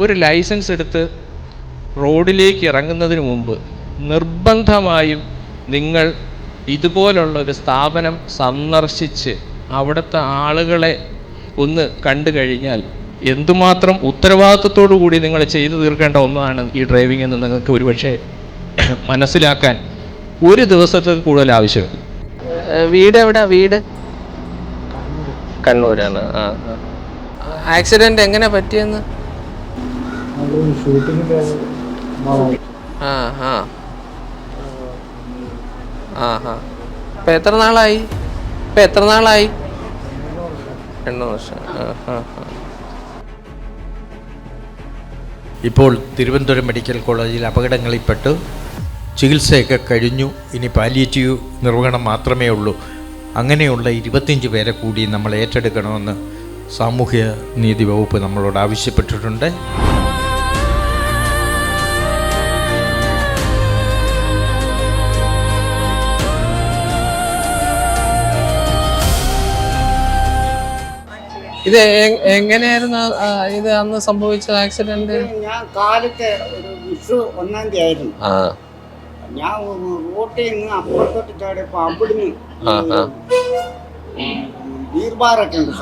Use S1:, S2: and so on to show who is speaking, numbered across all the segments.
S1: ഒരു ലൈസൻസ് എടുത്ത് റോഡിലേക്ക് ഇറങ്ങുന്നതിന് മുമ്പ് നിർബന്ധമായും നിങ്ങൾ ഇതുപോലുള്ള ഒരു സ്ഥാപനം സന്ദർശിച്ച് അവിടുത്തെ ആളുകളെ ഒന്ന് കണ്ടു കഴിഞ്ഞാൽ എന്തുമാത്രം ഉത്തരവാദിത്വത്തോടു കൂടി നിങ്ങൾ ചെയ്തു തീർക്കേണ്ട ഒന്നാണ് ഈ ഡ്രൈവിംഗ് എന്ന് നിങ്ങൾക്ക് ഒരുപക്ഷെ മനസ്സിലാക്കാൻ ഒരു ദിവസത്തിൽ കൂടുതൽ ആവശ്യം
S2: വീട് എവിടെ? വീട്? കണ്ണൂരാണ്. ആ ആക്സിഡന്റ് എങ്ങനെ പറ്റിയെന്ന്? ആ ആ ആ. ഹാ ഇപ്പം എത്ര നാളായി? ഇപ്പം എത്ര നാളായി? രണ്ട് വർഷം. ആ ആ ആ.
S3: ഇപ്പോൾ തിരുവനന്തപുരം മെഡിക്കൽ കോളേജിൽ അപകടങ്ങളിൽപ്പെട്ട്. ചികിത്സയൊക്കെ കഴിഞ്ഞു. ഇനി പാലിയേറ്റീവ് നിർവഹണം മാത്രമേ ഉള്ളൂ. അങ്ങനെയുള്ള ഇരുപത്തിയഞ്ച് പേരെ കൂടി നമ്മൾ ഏറ്റെടുക്കണമെന്ന് സാമൂഹ്യ നീതി വകുപ്പ് നമ്മളോട് ആവശ്യപ്പെട്ടിട്ടുണ്ട്.
S2: ഇത് എങ്ങനെയായിരുന്നു ഇത് അന്ന് സംഭവിച്ച ആക്സിഡന്റ്
S4: ഞാൻ കാലത്തെ ഒരു വിഷു ഒന്നാം തീയതി ആയിരുന്നു. ഞാൻ റോട്ടിൽ നിന്ന് അപ്പുറത്തോട്ട് ചാടിയപ്പോ അവിടുന്ന്. ബീർബാറൊക്കെ ഉണ്ട്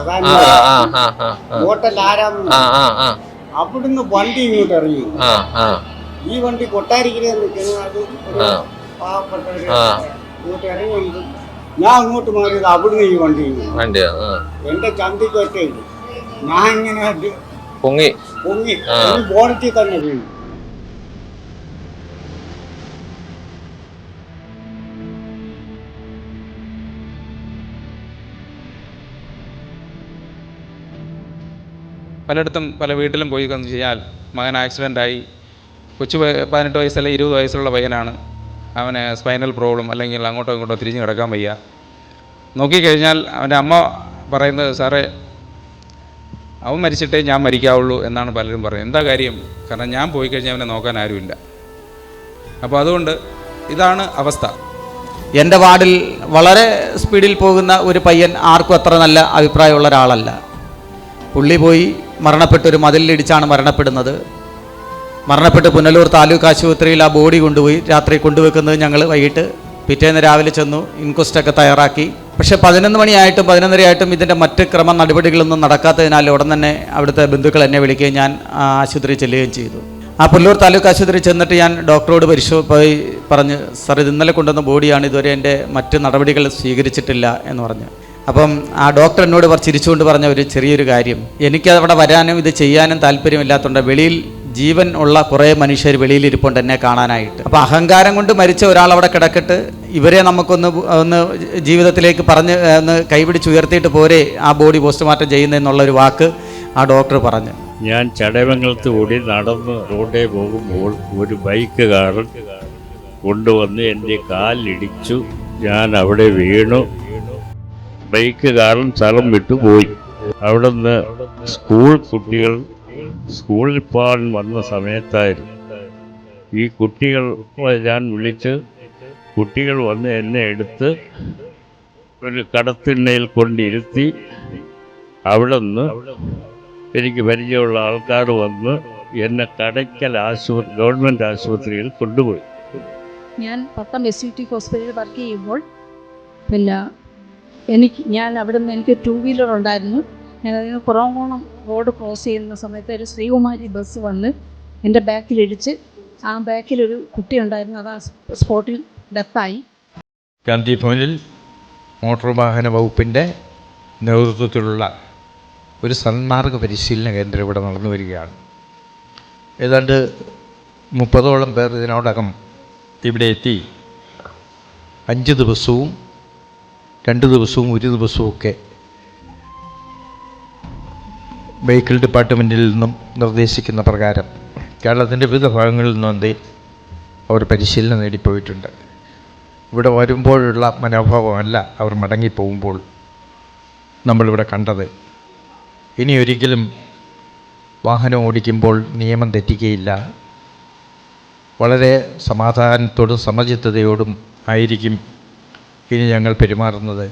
S4: ഹോട്ടൽ ആരാം
S2: ആ ആ ആ.
S4: അവിടുന്ന് വണ്ടി ഇങ്ങോട്ട് ഇറങ്ങി. ഈ വണ്ടി കൊട്ടാരിക്കുന്നത് നിൽക്കുന്നത് അത്. പാവപ്പെട്ടവര്. ഇങ്ങോട്ട് ഇറങ്ങി ഞാൻ അങ്ങോട്ട് മാറിയത് അവിടുന്ന് ഈ വണ്ടി.
S2: വണ്ടിയാ?
S4: എന്റെ ചന്തിക്ക് ഒറ്റയില്ല. ഞാൻ ഇങ്ങനെ
S2: പൊങ്ങി.
S4: പൊങ്ങി. ബോണറ്റിൽ തന്നെ വീണു.
S5: പലയിടത്തും പല വീട്ടിലും പോയി കഴിഞ്ഞാൽ മകൻ ആക്സിഡന്റായി കൊച്ചു പതിനെട്ട് വയസ്സല്ല ഇരുപത് വയസ്സുള്ള പയ്യനാണ്. അവന് സ്പൈനൽ പ്രോബ്ലം അല്ലെങ്കിൽ അങ്ങോട്ടോ ഇങ്ങോട്ടോ തിരിഞ്ഞ് കിടക്കാൻ വയ്യ. നോക്കിക്കഴിഞ്ഞാൽ അവന്റെ അമ്മ പറയുന്നത് സാറേ അവൻ മരിച്ചിട്ടേ ഞാൻ മരിക്കാവുള്ളൂ എന്നാണ് പലരും പറയുന്നത്. എന്താ കാര്യം? കാരണം ഞാൻ പോയി കഴിഞ്ഞാൽ അവനെ നോക്കാൻ ആരുമില്ല. അപ്പോൾ അതുകൊണ്ട് ഇതാണ് അവസ്ഥ.
S6: എന്റെ വാർഡിൽ വളരെ സ്പീഡിൽ പോകുന്ന ഒരു പയ്യൻ ആർക്കും അത്ര നല്ല അഭിപ്രായമുള്ള ഒരാളല്ല. പുള്ളി പോയി മരണപ്പെട്ടൊരു മതിലിടിച്ചാണ് മരണപ്പെടുന്നത്. മരണപ്പെട്ട് പുനലൂർ താലൂക്ക് ആശുപത്രിയിൽ ആ ബോഡി കൊണ്ടുപോയി രാത്രി കൊണ്ടുവെക്കുന്നത് ഞങ്ങൾ വൈകിട്ട് പിറ്റേന്ന് രാവിലെ ചെന്നു ഇൻക്വസ്റ്റൊക്കെ തയ്യാറാക്കി. പക്ഷേ പതിനൊന്ന് മണിയായിട്ടും പതിനൊന്നരയായിട്ടും ഇതിന്റെ മറ്റ് ക്രമ നടപടികളൊന്നും നടക്കാത്തതിനാൽ ഉടൻ തന്നെ അവിടുത്തെ ബന്ധുക്കൾ എന്നെ വിളിക്കുകയും ഞാൻ ആശുപത്രിയിൽ ചെല്ലുകയും ചെയ്തു. ആ പുല്ലൂർ താലൂക്ക് ആശുപത്രി ചെന്നിട്ട് ഞാൻ ഡോക്ടറോട് പരിശോ പോയി പറഞ്ഞ് സാർ ഇത് ഇന്നലെ കൊണ്ടുവന്ന ബോഡിയാണ് ഇതുവരെ എന്റെ മറ്റ് നടപടികൾ സ്വീകരിച്ചിട്ടില്ല എന്ന് പറഞ്ഞു. അപ്പം ആ ഡോക്ടർ എന്നോട് ചിരിച്ചുകൊണ്ട് പറഞ്ഞ ഒരു ചെറിയൊരു കാര്യം എനിക്ക് അവിടെ വരാനും ഇത് ചെയ്യാനും താല്പര്യമില്ലാത്തതുകൊണ്ട് വെളിയിൽ ജീവൻ ഉള്ള കുറേ മനുഷ്യർ വെളിയിലിരിപ്പുണ്ട് എന്നെ കാണാനായിട്ട്. അപ്പോൾ അഹങ്കാരം കൊണ്ട് മരിച്ച ഒരാൾ അവിടെ കിടക്കട്ട് ഇവരെ നമുക്കൊന്ന് ഒന്ന് ജീവിതത്തിലേക്ക് പറഞ്ഞ് ഒന്ന് കൈപിടിച്ച് ഉയർത്തിയിട്ട് പോരെ ആ ബോഡി പോസ്റ്റ്മോർട്ടം ചെയ്യുന്നതെന്നുള്ളൊരു വാക്ക് ആ ഡോക്ടർ പറഞ്ഞു.
S7: ഞാൻ ചടയമംഗലത്ത് കൂടി നടന്ന് റോഡേ പോകുമ്പോൾ ഒരു ബൈക്കുകാരൻ കൊണ്ടുവന്ന് എന്റെ കാലിടിച്ചു. ഞാൻ അവിടെ വീണു. ബൈക്കുകാരൻ സ്ഥലം വിട്ടു പോയി അവിടുന്ന് സ്കൂൾ കുട്ടികൾ സ്കൂളിൽ പോകാൻ വന്ന സമയത്തായിരുന്നു. ഈ കുട്ടികൾ ഞാൻ വിളിച്ച് കുട്ടികൾ വന്ന് എന്നെ എടുത്ത് ഒരു കടത്തിണ്ണയിൽ കൊണ്ടിരുത്തി അവിടെ നിന്ന് എനിക്ക് പരിചയമുള്ള ആൾക്കാർ വന്ന് എന്നെ കടയ്ക്കൽ ആശുപത്രി ഗവൺമെന്റ് ആശുപത്രിയിൽ കൊണ്ടുപോയി.
S8: ഞാൻ പത്താം എസ് യു ടി ഹോസ്പിറ്റലിൽ വർക്ക് ചെയ്യുമ്പോൾ പിന്നെ എനിക്ക് ഞാൻ അവിടെ നിന്ന് എനിക്ക് ടു വീലർ ഉണ്ടായിരുന്നു. അതിന് റോഡ് ക്രോസ് ചെയ്യുന്ന സമയത്ത് ഒരു ശ്രീകുമാരി ബസ് വന്ന് എന്റെ ബാക്കിലിടിച്ച് ആ ബാക്കിലൊരു കുട്ടി ഉണ്ടായിരുന്നു അത് ആ സ്പോട്ടിൽ ഡെത്തായി.
S3: ഗാന്ധി ഭവനിൽ മോട്ടോർ വാഹന വകുപ്പിന്റെ നേതൃത്വത്തിലുള്ള ഒരു സന്മാർഗ പരിശീലന കേന്ദ്രം ഇവിടെ നടന്നു വരികയാണ്. ഏതാണ്ട് മുപ്പതോളം പേർ ഇതിനോടകം ഇവിടെ എത്തി. അഞ്ച് ദിവസവും രണ്ട് ദിവസവും ഒരു ദിവസവും ഒക്കെ വെഹിക്കിൾ ഡിപ്പാർട്ട്മെന്റിൽ നിന്നും നിർദ്ദേശിക്കുന്ന പ്രകാരം കേരളത്തിന്റെ വിവിധ ഭാഗങ്ങളിൽ നിന്നും അവർ പരിശീലനം നേടിപ്പോയിട്ടുണ്ട്. ഇവിടെ വരുമ്പോഴുള്ള മനോഭാവമല്ല അവർ മടങ്ങിപ്പോകുമ്പോൾ നമ്മളിവിടെ കണ്ടത്. ഇനി ഒരിക്കലും വാഹനം ഓടിക്കുമ്പോൾ നിയമം തെറ്റിക്കുകയില്ല വളരെ സമാധാനത്തോടും സമചിത്തതയോടും ആയിരിക്കും ഇനി ഞങ്ങൾ പെരുമാറുന്നത്.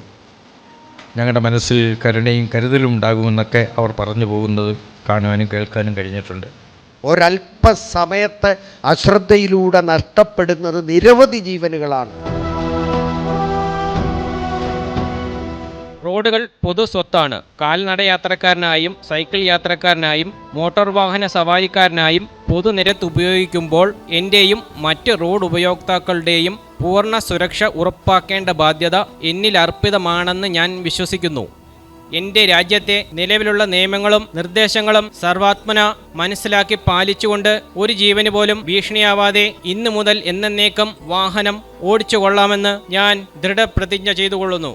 S3: ഞങ്ങളുടെ മനസ്സിൽ കരുണയും കരുതലും ഉണ്ടാകുമെന്നൊക്കെ അവർ പറഞ്ഞു പോകുന്നത് കാണുവാനും കേൾക്കാനും കഴിഞ്ഞിട്ടുണ്ട്.
S9: ഒരല്പസമയത്ത് അശ്രദ്ധയിലൂടെ നഷ്ടപ്പെടുന്നത് നിരവധി ജീവനുകളാണ്.
S1: റോഡുകൾ പൊതു സ്വത്താണ്. കാൽനട യാത്രക്കാരനായും സൈക്കിൾ യാത്രക്കാരനായും മോട്ടോർ വാഹന സവാരിക്കാരനായും പൊതുനിരത്ത് ഉപയോഗിക്കുമ്പോൾ എന്റെയും മറ്റ് റോഡ് ഉപയോക്താക്കളുടെയും പൂർണ സുരക്ഷ ഉറപ്പാക്കേണ്ട ബാധ്യത എന്നിൽ അർപ്പിതമാണെന്ന് ഞാൻ വിശ്വസിക്കുന്നു. എന്റെ രാജ്യത്തെ നിലവിലുള്ള നിയമങ്ങളും നിർദ്ദേശങ്ങളും സർവാത്മന മനസ്സിലാക്കി പാലിച്ചുകൊണ്ട് ഒരു ജീവന് പോലും ഭീഷണിയാവാതെ ഇന്നു മുതൽ എന്നേക്കും വാഹനം ഓടിച്ചു കൊള്ളാമെന്ന് ഞാൻ ദൃഢപ്രതിജ്ഞ ചെയ്തുകൊള്ളുന്നു.